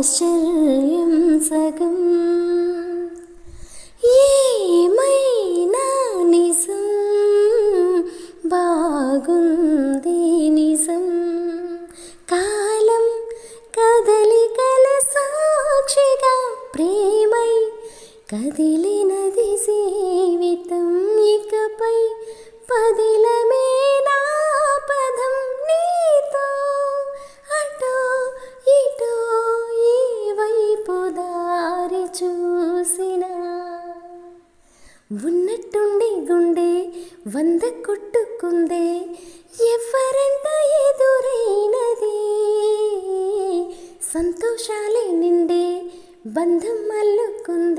ఆశ్చర్యం సగం. ఏమైనా నిజం? బాగుంది నిజం. కాలం కదలికల సాక్షిగా ప్రేమై కదిలిన ఉన్నట్టుండి గుండె వంద కొట్టుకుందే ఎవరంట ఎదురైనది సంతోషాలే నిండే బంధం అల్లుకుందే ఎప్పుడంట ముడి